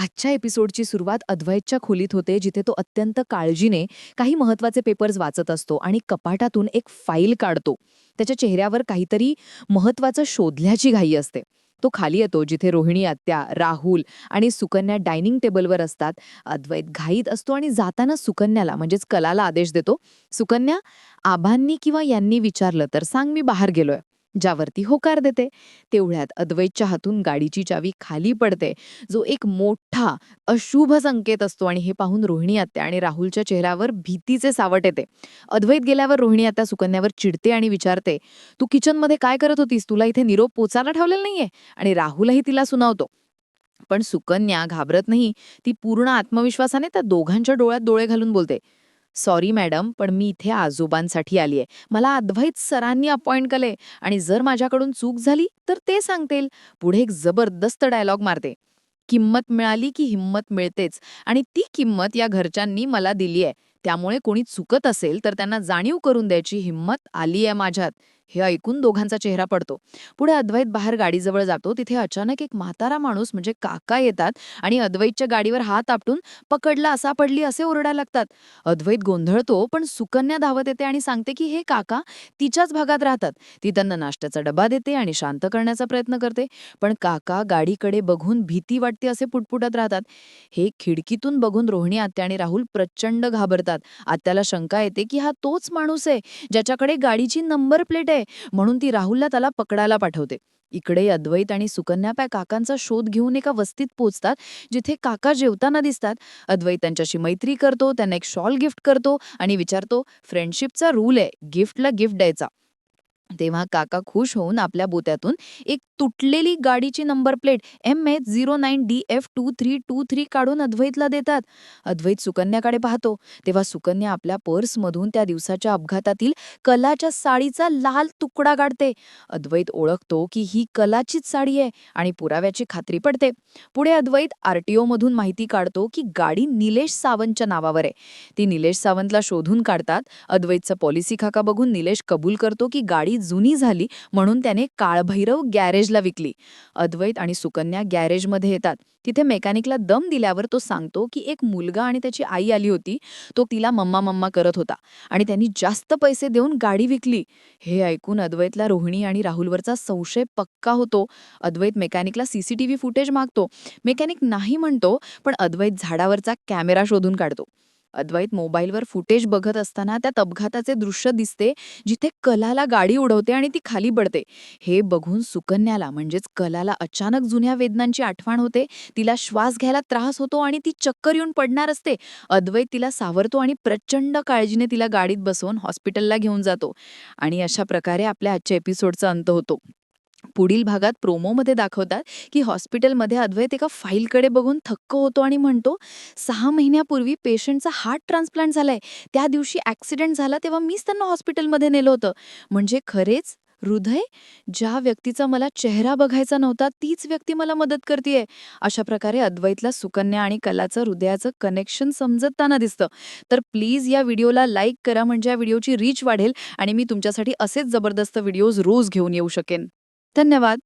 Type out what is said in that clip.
आजच्या एपिसोडची सुरुवात अद्वैतच्या खोलीत होते जिथे तो अत्यंत काळजीने काही महत्त्वाचे पेपर्स वाचत असतो आणि कपाटातून एक फाईल काढतो. त्याच्या चेहऱ्यावर काहीतरी महत्वाचं शोधल्याची घाई असते. तो खाली येतो जिथे रोहिणी आत्या राहुल आणि सुकन्या डायनिंग टेबलवर असतात. अद्वैत घाईत असतो आणि जाताना सुकन्याला म्हणजेच कलाला आदेश देतो सुकन्या आबांनी किंवा यांनी विचारलं तर सांग मी बाहेर गेलोय. ज्यावरती होकार देते. तेवढ्यात अद्वैतच्या हातून गाडीची चावी खाली पडते. जो एक मोठा अशुभ संकेत असतो आणि हे पाहून रोहिणी आत्या आणि राहुलच्या चेहऱ्यावर भीतीचे सावट येते. अद्वैत गेल्यावर रोहिणी आत्या सुकन्यावर चिडते आणि विचारते तू किचनमध्ये काय करत होतीस? तुला इथे निरोप पोचायला ठेवलेला नाहीये? आणि राहुलही तिला सुनावतो. पण सुकन्या घाबरत नाही. ती पूर्ण आत्मविश्वासाने त्या दोघांच्या डोळ्यात डोळे घालून बोलते सॉरी मॅडम पण मी इथे आजोबांसाठी आलीये. मला अद्वैत सरांनी अपॉइंट केले आणि जर माझ्याकडून चूक झाली तर ते सांगतील. पुढे एक जबरदस्त डायलॉग मारते. किंमत मिळाली की हिंमत मिळतेच आणि ती किंमत या घरच्यांनी मला दिली आहे त्यामुळे कोणी चुकत असेल तर त्यांना जाणीव करून द्यायची हिंमत आली आहे माझ्यात. हे ऐकून दोघांचा चेहरा पडतो. पुढे अद्वैत बाहेर गाडीजवळ जातो. तिथे अचानक एक म्हातारा माणूस म्हणजे काका येतात आणि अद्वैतच्या गाडीवर हात आपटून पकडला असा पडली असे ओरडायला लागतात. अद्वैत गोंधळतो पण सुकन्या धावत येते आणि सांगते की हे काका तिच्याच भागात राहतात. ती त्यांना नाश्त्याचा डबा देते आणि शांत करण्याचा प्रयत्न करते. पण काका गाडीकडे बघून भीती वाटते असे पुटपुटत राहतात. हे खिडकीतून बघून रोहिणी आत्या आणि राहुल प्रचंड घाबरतात. आत्याला शंका येते की हा तोच माणूस आहे ज्याच्याकडे गाडीची नंबर प्लेट आहे. म्हणून ती राहुलला त्याला पकडायला पाठवते. इकडे अद्वैत आणि सुकन्या पॅ काकांचा शोध घेऊन एका वस्तीत पोचतात जिथे काका जेवताना दिसतात. अद्वैत त्यांच्याशी मैत्री करतो त्यांना एक शॉल गिफ्ट करतो आणि विचारतो फ्रेंडशिपचा रूल आहे गिफ्टला गिफ्ट द्यायचा. तेव्हा काका खुश होऊन आपल्या बोत्यातून एक तुटलेली गाडीची number plate M H zero nine D F two three two three काढून अद्वैतला देतात. अद्वैत सुकन्याकडे पाहतो. तेव्हा सुकन्या आपल्या पर्समधून त्या दिवसाच्या अपघातातील कलाच्या साडीचा लाल तुकडा काढते. अद्वैत ओळखतो की ही कलाचीच साडी आहे आणि पुराव्याची खात्री पडते. पुढे अद्वैत आर टी ओमधून माहिती काढतो की गाडी निलेश सावंतच्या नावावर आहे. ती निलेश सावंतला शोधून काढतात. अद्वैतचा पॉलिसी खाका बघून निलेश कबूल करतो की गाडी जुनी झाली म्हणून त्याने काळभैरव गॅरेजला विकली. अद्वैत आणि सुकन्या गॅरेजमध्ये येतात. तिथे मेकॅनिकला दम दिल्यावर तो सांगतो की एक मुलगा आणि त्याची आई आली होती. तो तिला मम्मा मम्मा करत होता आणि त्यांनी जास्त पैसे देऊन गाडी विकली. हे ऐकून अद्वैतला रोहिणी आणि राहुलवरचा संशय पक्का होतो. अद्वैत मेकॅनिकला सीसीटीव्ही फुटेज मागतो. मेकॅनिक नाही म्हणतो पण अद्वैत झाडावरचा कॅमेरा शोधून काढतो. अद्वैत मोबाईलवर फुटेज बघत असताना त्यात अपघाताचे दृश्य दिसते जिथे कलाला गाडी उडवते आणि ती खाली पडते. हे बघून सुकन्याला म्हणजेच कलाला अचानक जुन्या वेदनांची आठवण होते. तिला श्वास घ्यायला त्रास होतो आणि ती चक्कर येऊन पडणार असते. अद्वैत तिला सावरतो आणि प्रचंड काळजीने तिला गाडीत बसवून हॉस्पिटलला घेऊन जातो. आणि अशा प्रकारे आपल्या आजच्या एपिसोडचा अंत होतो. पुढील भागात प्रोमोमध्ये दाखवतात की हॉस्पिटलमध्ये अद्वैत एका फाईलकडे बघून थक्क होतो आणि म्हणतो सहा महिन्यापूर्वी पेशंटचा हार्ट ट्रान्सप्लांट झालाय. त्या दिवशी ॲक्सिडेंट झाला तेव्हा मीच त्यांना हॉस्पिटलमध्ये नेलं होतं. म्हणजे खरेच? हृदय? ज्या व्यक्तीचा मला चेहरा बघायचा नव्हता तीच व्यक्ती मला मदत करते अशा प्रकारे अद्वैतला सुकन्या आणि कलाचं हृदयाचं कनेक्शन समजताना दिसतं. तर प्लीज या व्हिडिओला लाईक करा म्हणजे या व्हिडिओची रीच वाढेल आणि मी तुमच्यासाठी असेच जबरदस्त व्हिडिओज रोज घेऊन येऊ शकेन. धन्यवाद.